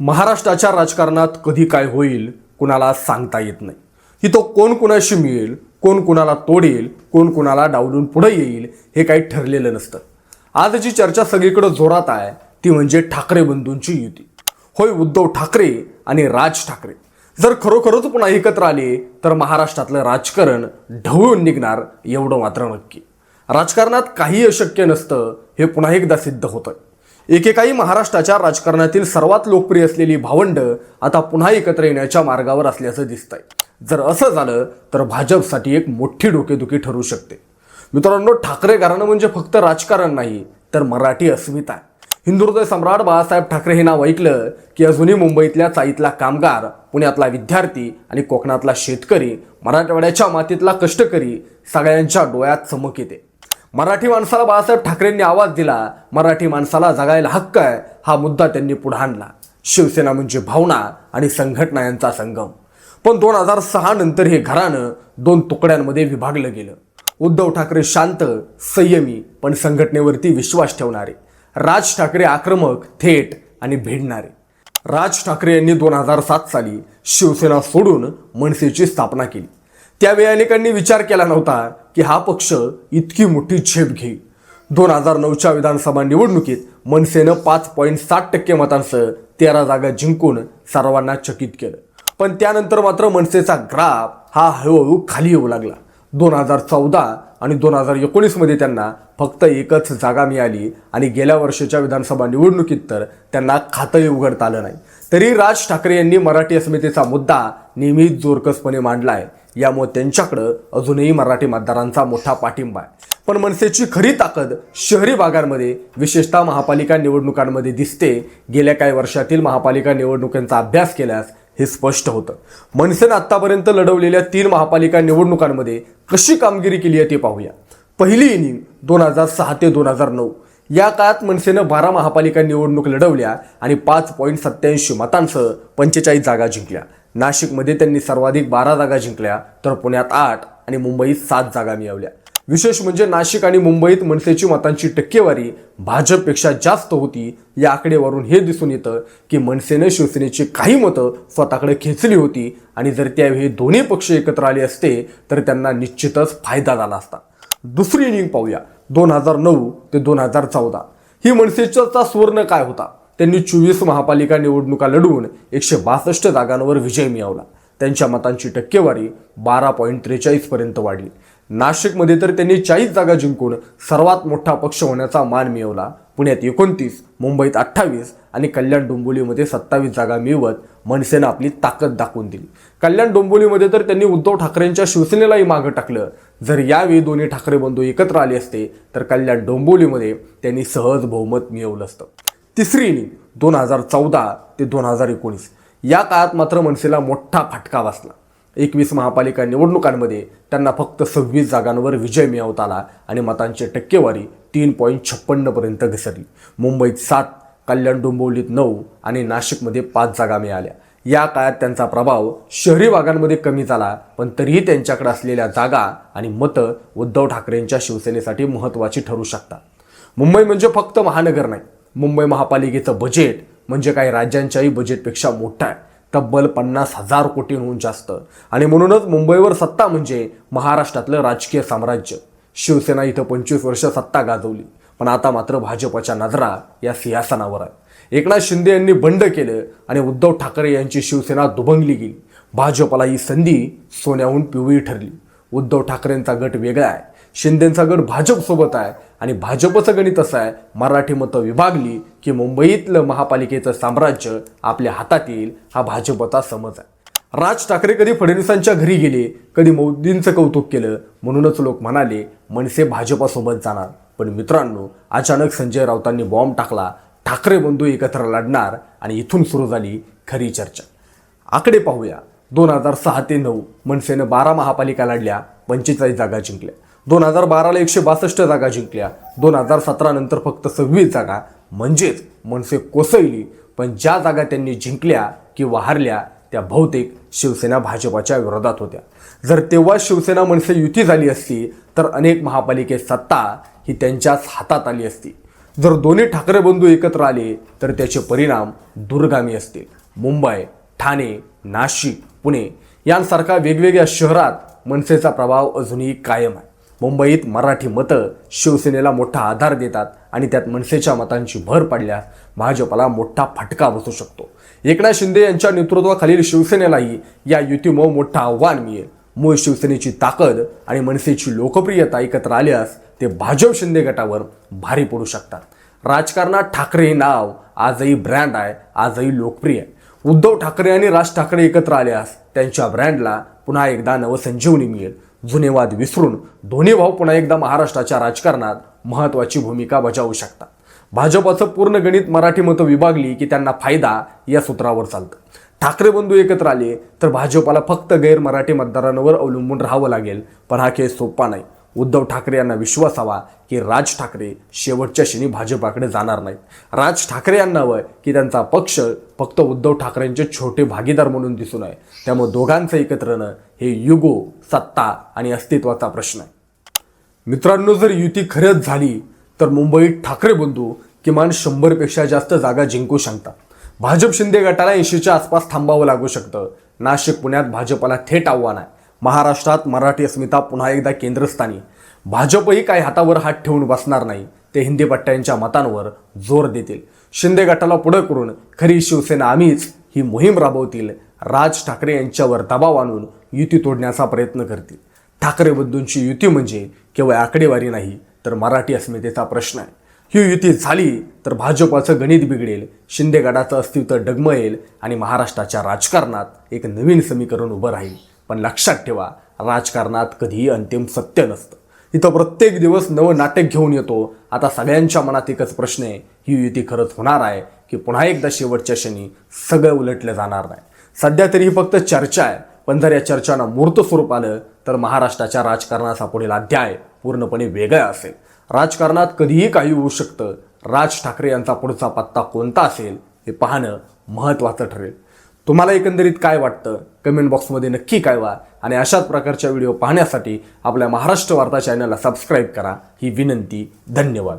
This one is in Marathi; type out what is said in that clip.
महाराष्ट्राच्या राजकारणात कधी काय होईल कुणाला सांगता येत नाही. की तो कोण कुणाशी मिळेल कोण कुणाला तोडेल कोण कुणाला डावलून पुढे येईल हे काही ठरलेलं नसतं. आज जी चर्चा सगळीकडे जोरात आहे ती म्हणजे ठाकरे बंधूंची युती. होय उद्धव ठाकरे आणि राज ठाकरे. जर खरोखरच पुन्हा एकत्र आले तर महाराष्ट्रातलं राजकारण ढवळून निघणार एवढं मात्र नक्की. राजकारणात काही अशक्य नसतं हे पुन्हा एकदा सिद्ध होतं एकेकाळी महाराष्ट्राच्या राजकारणातील सर्वात लोकप्रिय असलेली भावंड आता पुन्हा एकत्र येण्याच्या मार्गावर असल्याचं दिसतंय. जर असं झालं तर भाजपसाठी एक मोठी डोकेदुखी ठरू शकते. मित्रांनो ठाकरे घराणं म्हणजे फक्त राजकारण नाही तर मराठी अस्मिता. आहे हिंदुहृदय सम्राट बाळासाहेब ठाकरे हे नाव ऐकलं की अजूनही मुंबईतल्या चाईतला कामगार पुण्यातला विद्यार्थी आणि कोकणातला शेतकरी मराठवाड्याच्या मातीतला कष्टकरी सगळ्यांच्या डोळ्यात चमक येते. मराठी माणसाला बाळासाहेब ठाकरेंनी आवाज दिला. मराठी माणसाला जगायला हक्क आहे हा मुद्दा त्यांनी पुढे आणला. शिवसेना म्हणजे भावना आणि संघटना यांचा संगम. पण दोन हजार सहा नंतर हे घराणं दोन तुकड्यांमध्ये विभागलं गेलं. उद्धव ठाकरे शांत संयमी पण संघटनेवरती विश्वास ठेवणारे. राज ठाकरे आक्रमक थेट आणि भिडणारे. राज ठाकरे यांनी दोन हजार सात साली शिवसेना सोडून मनसेची स्थापना केली. त्यावेळी अनेकांनी विचार केला नव्हता की हा पक्ष इतकी मोठी झेप घेईल. दोन हजार नऊच्या विधानसभा निवडणुकीत मनसेनं पाच पॉईंट साठ टक्के मतांसह तेरा जागा जिंकून सर्वांना चकित केलं. पण त्यानंतर मात्र मनसेचा ग्राफ हा हळूहळू खाली येऊ लागला. दोन हजार चौदा आणि दोन हजार एकोणीसमध्ये त्यांना फक्त एकच जागा मिळाली आणि गेल्या वर्षाच्या विधानसभा निवडणुकीत तर त्यांना खातंही उघडता आलं नाही. तरी राज ठाकरे यांनी मराठी अस्मितेचा मुद्दा नेहमीच जोरकसपणे मांडला आहे यामुळे त्यांच्याकडं अजूनही मराठी मतदारांचा मोठा पाठिंबा आहे. पण मनसेची खरी ताकद शहरी भागांमध्ये विशेषतः महापालिका निवडणुकांमध्ये दिसते. गेल्या काही वर्षातील महापालिका निवडणुकांचा अभ्यास केल्यास हे स्पष्ट होतं. मनसेनं आत्तापर्यंत लढवलेल्या तीन महापालिका निवडणुकांमध्ये कशी कामगिरी केली आहे ते पाहूया. पहिली इनिंग दोन हजार सहा ते दोन हजार नऊ. या काळात मनसेनं बारा महापालिका निवडणूक लढवल्या आणि पाच पॉईंट सत्याऐंशी मतांसह पंचेचाळीस जागा जिंकल्या. नाशिकमध्ये त्यांनी सर्वाधिक बारा जागा जिंकल्या तर पुण्यात आठ आणि मुंबईत सात जागा मिळवल्या. विशेष म्हणजे नाशिक आणि मुंबईत मनसेची मतांची टक्केवारी भाजपपेक्षा जास्त होती या आकडेवरून हे दिसून येतं की मनसेनं शिवसेनेची काही मतं स्वतःकडे खेचली होती आणि जर त्यावेळी दोन्ही पक्ष एकत्र आले असते तर त्यांना निश्चितच फायदा झाला असता. दुसरी इनिंग पाहूया. दोन हजार नऊ ते दोन हजार चौदा. ही मनसेचा सुवर्ण काय होता? त्यांनी चोवीस महापालिका निवडणुका लढवून एकशे बासष्ट जागांवर विजय मिळवला. त्यांच्या मतांची टक्केवारी बारा पॉईंट त्रेचाळीसपर्यंत वाढली. नाशिकमध्ये तर त्यांनी चाळीस जागा जिंकून सर्वात मोठा पक्ष होण्याचा मान मिळवला. पुण्यात एकोणतीस मुंबईत अठ्ठावीस आणि कल्याण डोंबिवलीमध्ये सत्तावीस जागा मिळवत मनसेनं आपली ताकद दाखवून दिली. कल्याण डोंबिवलीमध्ये तर त्यांनी उद्धव ठाकरेंच्या शिवसेनेलाही मागं टाकलं. जर यावेळी दोन्ही ठाकरे बंधू एकत्र आले असते तर कल्याण डोंबिवलीमध्ये त्यांनी सहज बहुमत मिळवलं असतं. तिसरी इनिंग दोन हजार चौदा ते दोन हजार एकोणीस. या काळात मात्र मनसेला मोठा फटका बसला. एकवीस महापालिका निवडणुकांमध्ये त्यांना फक्त सव्वीस जागांवर विजय मिळवता आला आणि मतांची टक्केवारी तीन पॉईंट छप्पन्नपर्यंत घसरली. मुंबईत सात कल्याण डोंबिवलीत नऊ आणि नाशिकमध्ये पाच जागा मिळाल्या. या काळात त्यांचा प्रभाव शहरी भागांमध्ये कमी झाला पण तरीही त्यांच्याकडे असलेल्या जागा आणि मतं उद्धव ठाकरेंच्या शिवसेनेसाठी महत्त्वाची ठरू शकतात. मुंबई म्हणजे फक्त महानगर नाही मुंबई महापालिकेचं बजेट म्हणजे काही राज्यांच्याही बजेटपेक्षा मोठं आहे. तब्बल पन्नास हजार कोटींहून जास्त. आणि म्हणूनच मुंबईवर सत्ता म्हणजे महाराष्ट्रातलं राजकीय साम्राज्य. शिवसेना इथं पंचवीस वर्ष सत्ता गाजवली. पण आता मात्र भाजपच्या नजरा या सिंहासनावर आहे. एकनाथ शिंदे यांनी बंड केलं आणि उद्धव ठाकरे यांची शिवसेना दुभंगली गेली. भाजपला ही संधी सोन्याहून पिवळी ठरली. उद्धव ठाकरेंचा गट वेगळा आहे. शिंदेचा गड भाजपसोबत आहे आणि भाजपचं गणित असं आहे मराठी मतं विभागली की मुंबईतलं महापालिकेचं साम्राज्य आपल्या हातात येईल हा भाजपचा समज आहे. राज ठाकरे कधी फडणवीसांच्या घरी गेले कधी मोदींचं कौतुक केलं म्हणूनच लोक म्हणाले मनसे भाजपासोबत जाणार. पण मित्रांनो अचानक संजय राऊतांनी बॉम्ब टाकला ठाकरे बंधू एकत्र लढणार आणि इथून सुरू झाली खरी चर्चा. आकडे पाहूया. दोन हजार सहा ते नऊ मनसेनं बारा महापालिका लढल्या पंचेचाळीस जागा जिंकल्या. दोन हजार बाराला एकशे बासष्ट जागा जिंकल्या. दोन हजार सतरा नंतर फक्त सव्वीस जागा. म्हणजेच मनसे कोसळली. पण ज्या जागा त्यांनी जिंकल्या किंवा हारल्या त्या बहुतेक शिवसेना भाजपाच्या विरोधात होत्या. जर तेव्हा शिवसेना मनसे युती झाली असती तर अनेक महापालिकेत सत्ता ही त्यांच्याच हातात आली असती. जर दोन्ही ठाकरे बंधू एकत्र आले तर त्याचे परिणाम दूरगामी असतील. मुंबई ठाणे नाशिक पुणे यांसारख्या वेगवेगळ्या शहरात मनसेचा प्रभाव अजूनही कायम आहे. मुंबईत मराठी मतं शिवसेनेला मोठा आधार देतात आणि त्यात मनसेच्या मतांची भर पडल्यास भाजपला मोठा फटका बसू शकतो. एकनाथ शिंदे यांच्या नेतृत्वाखालील शिवसेनेलाही या युतीमुळे मोठं आव्हान मिळेल. मूळ शिवसेनेची ताकद आणि मनसेची लोकप्रियता एकत्र आल्यास ते भाजप शिंदे गटावर भारी पडू शकतात. राजकारणात ठाकरे हे नाव आजही ब्रँड आहे आजही लोकप्रिय आहे. उद्धव ठाकरे आणि राज ठाकरे एकत्र आल्यास त्यांच्या ब्रँडला पुन्हा एकदा नवसंजीवनी मिळेल. जुने वाद विसरून दोन्ही भाऊ पुन्हा एकदा महाराष्ट्राच्या राजकारणात महत्त्वाची भूमिका बजावू शकतात. भाजपाचं पूर्ण गणित मराठी मतं विभागली की त्यांना फायदा या सूत्रावर चालतं. ठाकरे बंधू एकत्र आले तर भाजपाला फक्त गैर मराठी मतदारांवर अवलंबून राहावं लागेल पण हा केस सोपा नाही. उद्धव ठाकरे यांना विश्वास हवा की राज ठाकरे शेवटच्या क्षणी भाजपाकडे जाणार नाहीत. राज ठाकरे यांना वय की त्यांचा पक्ष फक्त उद्धव ठाकरेंचे छोटे भागीदार म्हणून दिसून आहे. त्यामुळे दोघांचं एकत्र येणं हे युगो सत्ता आणि अस्तित्वाचा प्रश्न आहे. मित्रांनो जर युती खरंच झाली तर मुंबईत ठाकरे बंधू किमान शंभरपेक्षा जास्त जागा जिंकू शकतात. भाजप शिंदे गटाला ऐंशीच्या आसपास थांबावं लागू शकतं. नाशिक पुण्यात भाजपला थेट आव्हान आहे. महाराष्ट्रात मराठी अस्मिता पुन्हा एकदा केंद्रस्थानी. भाजपही काही हातावर हात ठेवून बसणार नाही. ते हिंदी पट्ट्यांच्या मतांवर जोर देतील. शिंदे गटाला पुढं करून खरी शिवसेना आम्हीच ही मोहीम राबवतील राज ठाकरे यांच्यावर दबाव आणून युती तोडण्याचा प्रयत्न करतील. ठाकरे बंधूंची युती म्हणजे केवळ आकडेवारी नाही तर मराठी अस्मितेचा प्रश्न आहे. ही युती झाली तर भाजपाचं गणित बिघडेल शिंदे गटाचं अस्तित्व डगमळेल आणि महाराष्ट्राच्या राजकारणात एक नवीन समीकरण उभं राहील. पण लक्षात ठेवा राजकारणात कधीही अंतिम सत्य नसतं. इथं प्रत्येक दिवस नवं नाटक घेऊन येतो. आता सगळ्यांच्या मनात एकच प्रश्न आहे ही युती खरंच होणार आहे की पुन्हा एकदा शेवटच्या क्षणी सगळं उलटलं जाणार नाही? सध्या तरी ही फक्त चर्चा आहे पण जर या चर्चांना मूर्त स्वरूप आलं तर महाराष्ट्राच्या राजकारणाचा पुढील अध्याय पूर्णपणे वेगळा असेल. राजकारणात कधीही काही होऊ शकतं. राज ठाकरे यांचा पुढचा पत्ता कोणता असेल हे पाहणं महत्त्वाचं ठरेल. तुम्हाला एकंदरीत काय वाटतं? कमेंट बॉक्समध्ये नक्की कळवा. आणि अशाच प्रकारच्या व्हिडिओ पाहण्यासाठी आपल्या महाराष्ट्र वार्ता चॅनलला सबस्क्राईब करा. ही विनंती धन्यवाद.